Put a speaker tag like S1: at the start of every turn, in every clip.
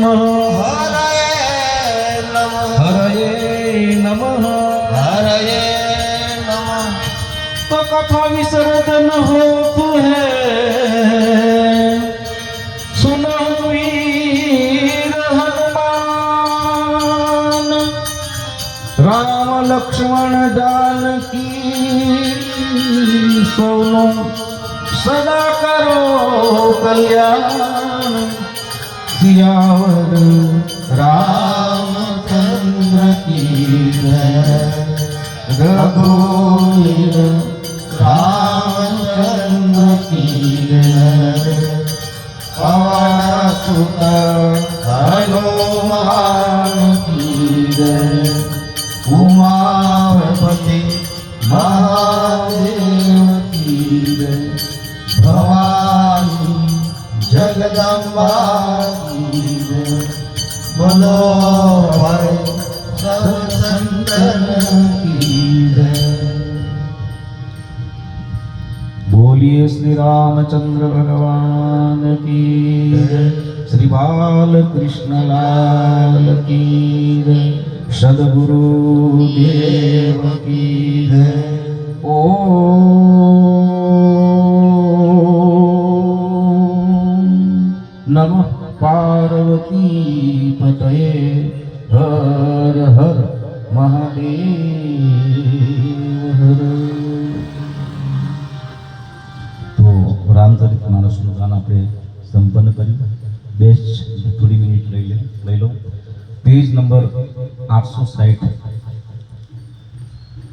S1: નમઃ
S2: હરયે નમઃ
S1: હરયે નમઃ
S2: હરયે નમઃ
S1: તો કથા વિસરદ ન હો તુહે સુનો વીર હનુમાન રામ લક્ષ્મણ જાનકી સૌનો સદા કરો કલ્યાણ सियावर रामचंद्र की जय रघुवीर रामचंद्र की जय पवन सुत हनुमान की जय उमापति महादेव की जय भवानी जगदम्बा રામચંદ્ર ભગવાન કી શ્રી બાલકૃષ્ણલાલ કી સદગુરુ દેવ કી ઓ રામચરિત માનસનું ગાન આપણે સંપન્ન કર્યું બે થોડી મિનિટ લઈ લઈ લો પેજ નંબર આઠસો સાઠ.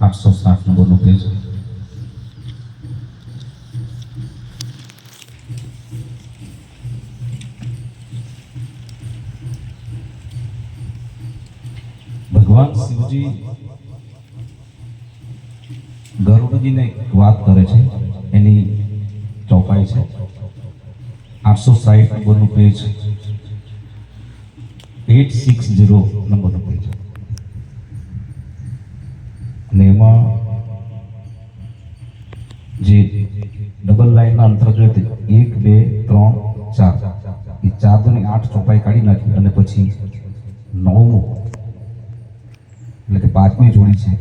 S1: આઠસો સાઠ નંબરનું પેજ ભગવાન શિવજી ગરુડજીને વાત કરે છે. એની ચોપાઈ છે. આઠસો સાહીઠ નંબરનું પેજ એટ સિક્સ ઝીરો નંબરનું પેજ અને એમાં જે ડબલ લાઈનના અંતર જોઈએ એક, બે, ત્રણ, ચાર, એ ચાર દોની આઠ ચોપાઈ કાઢી નાખી અને પછી નવમું, એટલે કે પાંચમી જોડી છે.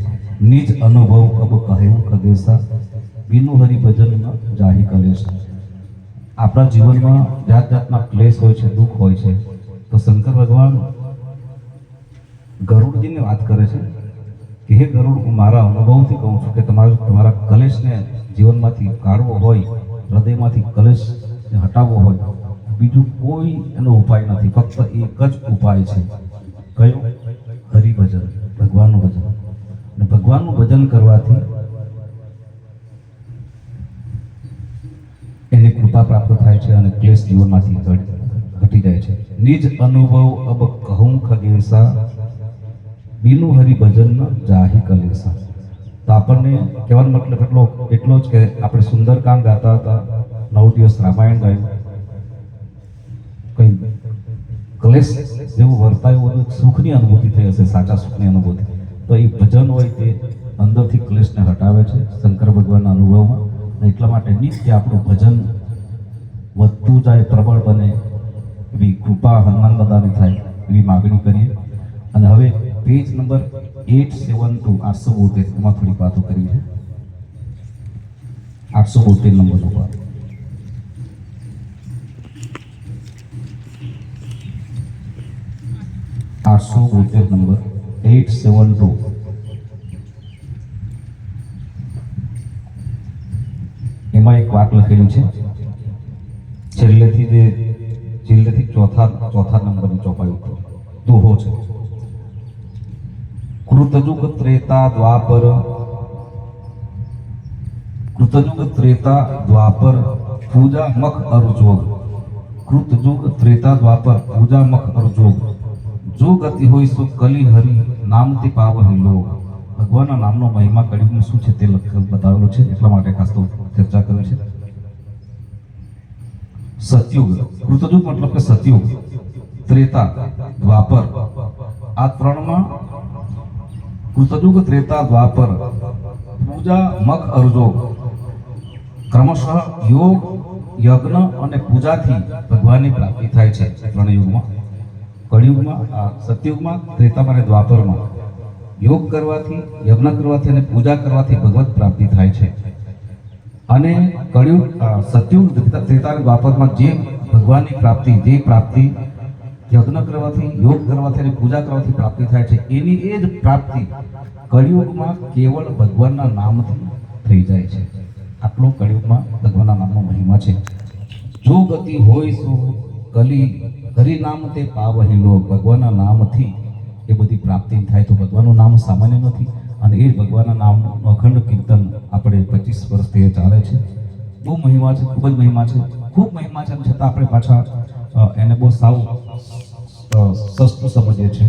S1: નિજ અનુભવ અબ કહેવું ખગેસા બિનુ હરિ ભજન જાહી કલેશ આપણા જીવનમાં જાત જાતના ક્લેશ હોય છે, દુઃખ હોય છે. તો શંકર ભગવાન ગરુડજીને વાત કરે છે કે, હે ગરુડ, હું મારા અનુભવથી કહું છું કે તમારું, તમારા કલેશને જીવનમાંથી કાઢવો હોય, હૃદયમાંથી કલેશ હટાવવો હોય, બીજું કોઈ એનો ઉપાય નથી. ફક્ત એક જ ઉપાય છે. કયો? હરિભજન, ભગવાનનું ભજન. અને ભગવાનનું ભજન કરવાથી એને કૃપા પ્રાપ્ત થાય છે અને ક્લેશ જીવનમાંથી ઘટ- જાય છે. નિજ અનુભવ અબ કહું ખગેસા, બીનું હરિ ભજન જાહી કલેસા. તો આપણને કહેવાનો મતલબ એટલો એટલો જ કે આપણે સુંદરકાંડ ગાતા હતા, નવ દિવસ રામાયણ ગાયું. કઈ ક્લેશ જેવું વર્તાયું હોય સુખની અનુભૂતિ થઈ હશે, સાચા સુખની અનુભૂતિ. તો એ ભજન હોય તે અંદરથી ક્લેશને હટાવે છે શંકર ભગવાનના અનુભવમાં. અને એટલા માટે નિત્ય આપણું ભજન વધતું જાય, પ્રબળ બને એવી કૃપા હનુમાન દાદાની થાય એવી માગણી કરીએ. અને હવે page number eight seven two આઠસો બોતેર, એમાં થોડીક વાતો કરી છે. આઠસો બોતેર નંબર ઉપર. આઠસો બોતેર નંબર એટ સેવન ટુ એમાં એક વાત લખેલી છે. છેલ્લેથી જે, છેલ્લેથી ચોથા ચોથા નંબરની ચોપાઈ ઉપર દોહો છે. કૃતજુગ ત્રેતા દ્વાપર કૃતજુગ ત્રેતા દ્વાપર, પૂજા મખ અરુજોગ. કૃતજુગ ત્રેતા દ્વાપર, પૂજા મખ અરુજોગ. જો ગતિ હોય, સો કલી હરી નામથી પાવહી લોક ભગવાનના નામનો મહિમા કળિયુગમાં શું છે તે બતાવેલું છે? એટલા માટે ખાસ તો ચર્ચા કરે છે. સતયુગ. કૃતયુગ મતલબ કે સતયુગ. ત્રેતા, દ્વાપર. આ ત્રણમાં કૃતયુગ, ત્રેતા, દ્વાપર. પૂજા મખ અર્જોગ ક્રમશઃ યોગ, યજ્ઞ અને પૂજાથી ભગવાનની પ્રાપ્તિ થાય છે ત્રણ યુગમાં. કળિયુગમાં સતયુગમાં, ત્રેતામાં અને દ્વાપરમાં. યોગ કરવાથી, યજ્ઞ કરવાથી અને પૂજા કરવાથી ભગવત પ્રાપ્તિ થાય છે. અને કળિયુગ સત્યુગ સતયુગ ત્રેતા ત્રેતા જે ભગવાનની પ્રાપ્તિ, જે પ્રાપ્તિ, યજ્ઞ કરવાથી, યોગ કરવાથી અને પૂજા કરવાથી પ્રાપ્તિ થાય છે, એની એ જ પ્રાપ્તિ કળિયુગમાં કેવળ ભગવાનના નામથી થઈ જાય છે. આટલો કળિયુગમાં ભગવાનના નામનો મહિમા છે. જો ગતિ હોય શું, કલી હરિ નામ તે પાવહી લોક, ભગવાનના નામથી એ બધી પ્રાપ્તિ થાય તો ભગવાનનું નામ સામાન્ય નથી. અને એ ભગવાનના નામનું અખંડ કીર્તન આપણે પચીસ વર્ષથી ચાલે છે. બહુ મહિમા છે, ખૂબ જ મહિમા છે. ખૂબ મહિમા છે છતાં આપણે પાછા એને બહુ સાવ સસ્તું સમજીએ છીએ.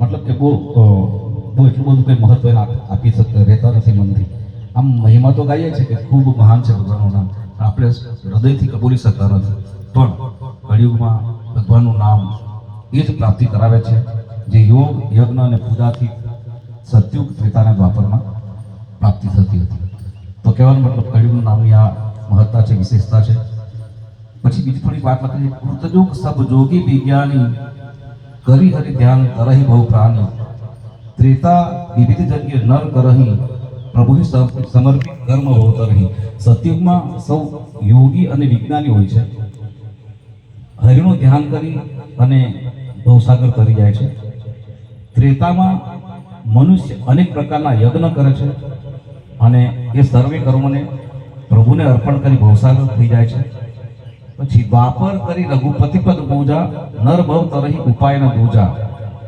S1: મતલબ કે બહુ બહુ એટલું બધું કંઈ મહત્વ એને આપી શકતા રહેતા નથી મનથી. આમ મહિમા તો ગાઈએ છે કે ખૂબ મહાન છે ભગવાનનું નામ. આપણે હૃદયથી કબૂલી શકતા નથી. પણ કળિયુગમાં ભગવાનનું નામ એ જ પ્રાપ્તિ કરાવે છે. જે યોગ, યજ્ઞ અને પૂજાથી સત્યુગ ત્રેતાના દ્વાપરમાં પ્રાપ્તિ થતી હતી. તો કહેવાનો મતલબ, કળિયુગનું નામની આ મહત્તા છે, વિશેષતા છે. પછી બીજી થોડી વાત લખી કૃતયુગ સબ જોગી વિજ્ઞાની કરી હરિ ધ્યાન કરહી બહુ પ્રાણી. ત્રેતા વિવિધ જગ્યાએ નર કરહી પ્રભુ સમર્પિત કર્મ હોતરહી સતયુગમાં સૌ યોગી અને વિજ્ઞાની હોય છે. હરિનું ધ્યાન કરી અને ભવસાગર કરી જાય છે. ત્રેતામાં મનુષ્ય અનેક પ્રકારના યજ્ઞ કરે છે અને એ સર્વે કર્મોને પ્રભુને અર્પણ કરી ભવસાગર થઈ જાય છે. પછી દ્વાપર કરી રઘુપતિ પદ પૂજા, નર ભવ તરહી ઉપાયના પૂજા.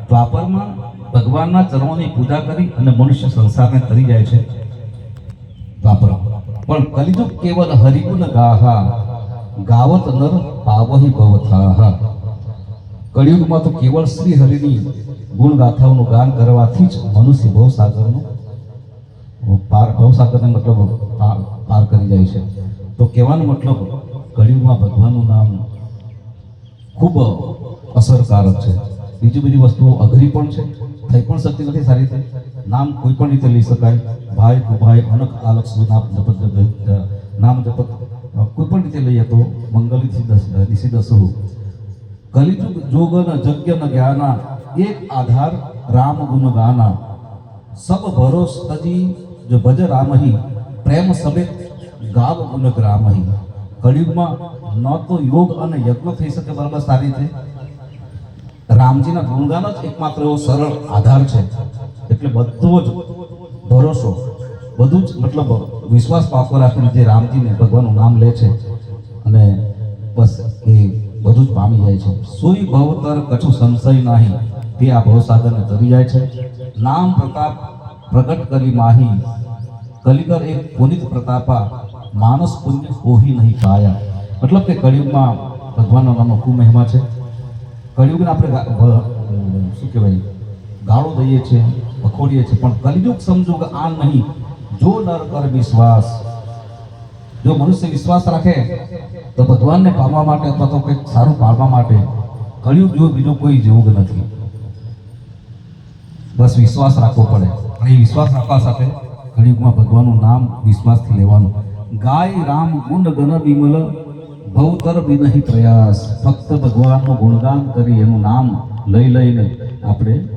S1: દ્વાપરમાં ભગવાનના ચરણોની પૂજા કરી અને મનુષ્ય સંસારને તરી જાય છે. દ્વાપર. પણ કલિયુગ કેવલ હરિગુણ ગાહા, ગાવત નર પાવહી ભવથાહ. કળિયુગમાં તો કેવળ શ્રી હરિની ગુણ ગાથાઓનું ગાન કરવાથી જ મનુષ્ય ભવસાગરનો, પાર, ભવસાગરને મતલબ પાર કરી જાય છે. તો કહેવાનો મતલબ કળિયુગમાં ભગવાનનું નામ ખૂબ અસરકારક છે. બીજી બધી વસ્તુઓ અઘરી પણ છે. થઈ પણ શકતી નથી સારી રીતે. નામ કોઈ પણ રીતે લઈ શકાય. ભાઈ ભાઈ અનક આલક નામ જપત જપ નામ, જપત કોઈ પણ રીતે લઈએ તો મંગલિત દિશી દસહુ કલિજુગ જોગન જગ્ન જ્ઞાના એક આધાર રામ ગુણ ગાના સબ ભરોસ તજી જો ભજ રામહી, પ્રેમ સમેત ગાવ ગુણ ગ્રામહી. કળિયુગમાં ન તો યોગ અને યજ્ઞ થઈ શકે, બરાબર? સારી રીતે. રામજીના ગુણગાન જ એકમાત્ર એવો સરળ આધાર છે. એટલે બધો જ ભરોસો, બધું જ મતલબ વિશ્વાસ પાકો રાખીને જે રામજીને ભગવાનનું નામ લે છે અને બસ એ બધું જ પામી જાય છે. સોઈ ભવતર કછું સંશય નહીં. તે આ ભવસાગરને તરી જાય છે. નામ પ્રતાપ પ્રગટ કરી માહી. કલિકર એક પુનિત પ્રતાપા માનસ પુણ્ય કોહી નહીં પાયા. મતલબ કે કળિયુગમાં ભગવાનનો નામનો ખૂબ મહિમા છે. કળિયુગને આપણે શું કહેવાય? ગાળો દઈએ છીએ વખોડીએ છીએ. પણ કલિયુગ સમજો કે આ નહીં. જો નર કર વિશ્વાસ. જો મનુષ્ય વિશ્વાસ રાખે, તો ભગવાનને પામવા માટે અથવા તો કંઈક સારું પાડવા માટે કળિયુગ જો બીજો કોઈ જેવું નથી. બસ વિશ્વાસ રાખવો પડે. અને એ વિશ્વાસ રાખવા સાથે કળિયુગમાં ભગવાનનું નામ વિશ્વાસથી લેવાનું. ગાય, રામ, ગુંડ ગણ વિમલ, ભવતર, વિનહી, પ્રયાસ. ફક્ત ભગવાનનું ગુણગાન કરી એનું નામ લઈ લઈને આપણે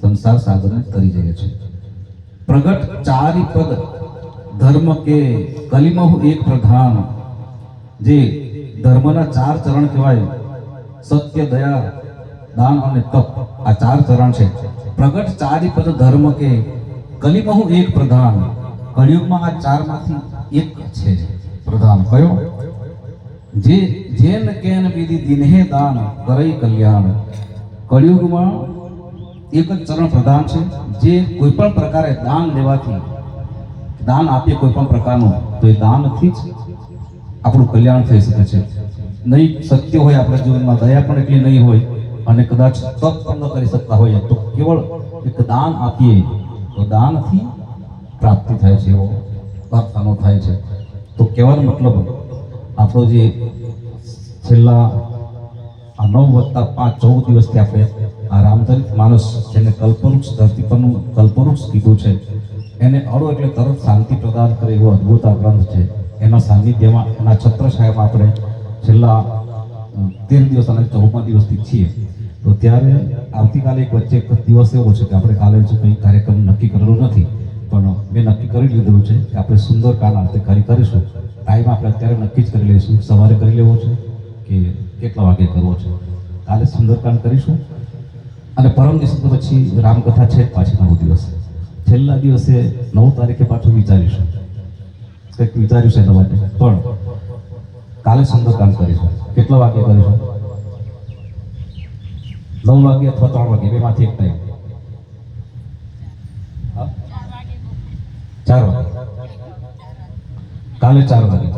S1: સંસાર સાગરને તરી જઈએ છીએ. પ્રગટ ચારી પદ ધર્મ કે કલિમહ એક પ્રધાન, જે ધર્મના ચાર ચરણ કહેવાય. સત્ય, દયા, દાન અને તપ. આ ચાર ચરણ છે. પ્રગટ ચારી પદ ધર્મ કે કલિમહુ એક પ્રધાન. કળિયુગમાં આ ચારમાંથી એક છે પ્રધાન. કયો? જે જેન કેન વિધિ દિનહે દાન કરઈ કલ્યાણ. કળિયુગમાં એક જ ચરણ પ્રધાન છે. જે કોઈ પણ પ્રકારે દાન લેવાથી, દાન આપીએ કોઈ પણ પ્રકારનું, તો એ દાનથી જ આપણું કલ્યાણ થઈ શકે છે. નહીં સત્ય હોય આપણા જીવનમાં, દયા પણ એટલી નહીં હોય. અને કદાચ તપ પણ ન કરી શકતા હોઈએ તો કેવળ એક દાન આપીએ તો દાનથી પ્રાપ્તિ થાય છે એવો પ્રાર્થનો થાય છે. તો કહેવાનો મતલબ આપણો જે છેલ્લા આ નવ વત્તા પાંચ ચૌદ દિવસથી આપણે આ રામચરિત માનસ જેને કલ્પવૃક્ષ ધરતી પરનું કલ્પવૃક્ષ કીધું છે, એને અડો એટલે તરત શાંતિ પ્રદાન કરે એવો અદ્ભુત આ ગ્રંથ છે. એના સાનિધ્યમાં એના છત્રછાયામાં આપણે છેલ્લા તેર દિવસ અને ચૌદમા દિવસથી છીએ. તો ત્યારે આવતીકાલે એક વચ્ચે એક દિવસ એવો છે કે આપણે કાલે જો કંઈ કાર્યક્રમ નક્કી કરેલો નથી. પણ મેં નક્કી કરી લીધેલું છે કે આપણે સુંદર કાન અંતે કરી કરીશું. ટાઈમ આપણે અત્યારે નક્કી જ કરી લઈશું. સવારે કરી લેવો છે કે કેટલા વાગે કરવો છે. કાલે સુંદરકાંડ કરીશું. અને પરમ દિવસે તો પછી રામકથા છે જ પાછી નવ દિવસ. છેલ્લા દિવસે નવ તારીખે પાછું વિચારીશું. કંઈક વિચાર્યું છે એના માટે. પણ કાલે સુંદરકાંડ કરીશું. કેટલા વાગે કરીશું? નવ વાગે અથવા ત્રણ વાગે, બેમાંથી એક ટાઈમ ચાર વાગે. કાલે ચાર વાગે.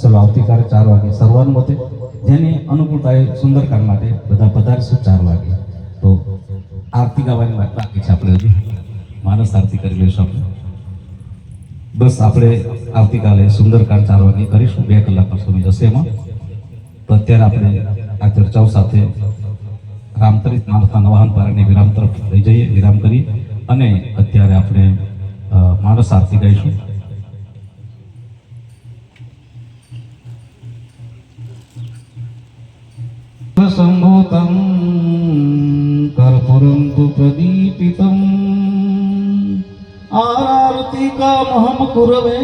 S1: ચલો, આવતીકાલે ચાર વાગે સર્વાનુમતે જેની અનુકૂળતા એ સુંદરકાંડ માટે બધા પધારશું ચાર વાગે. તો આરતી ગાવાની વાત બાકી છે આપણે હજુ. માનસ આરતી કરી લઈશું આપણે. બસ આપણે આવતીકાલે સુંદરકાંડ ચાર વાગે કરીશું. બે કલાકનો સમય જશે એમાં. તો અત્યારે આપણે આ ચર્ચાઓ સાથે રામચરિત માનસના નવાહન પારાને વિરામ તરફ લઈ જઈએ, વિરામ કરી અને અત્યારે આપણે માણસ આરતી ગાઈશું. સંભૂતમ કર્પૂરમ તુ પ્રદીપિતમ. આરતી કામહમ કુરવે.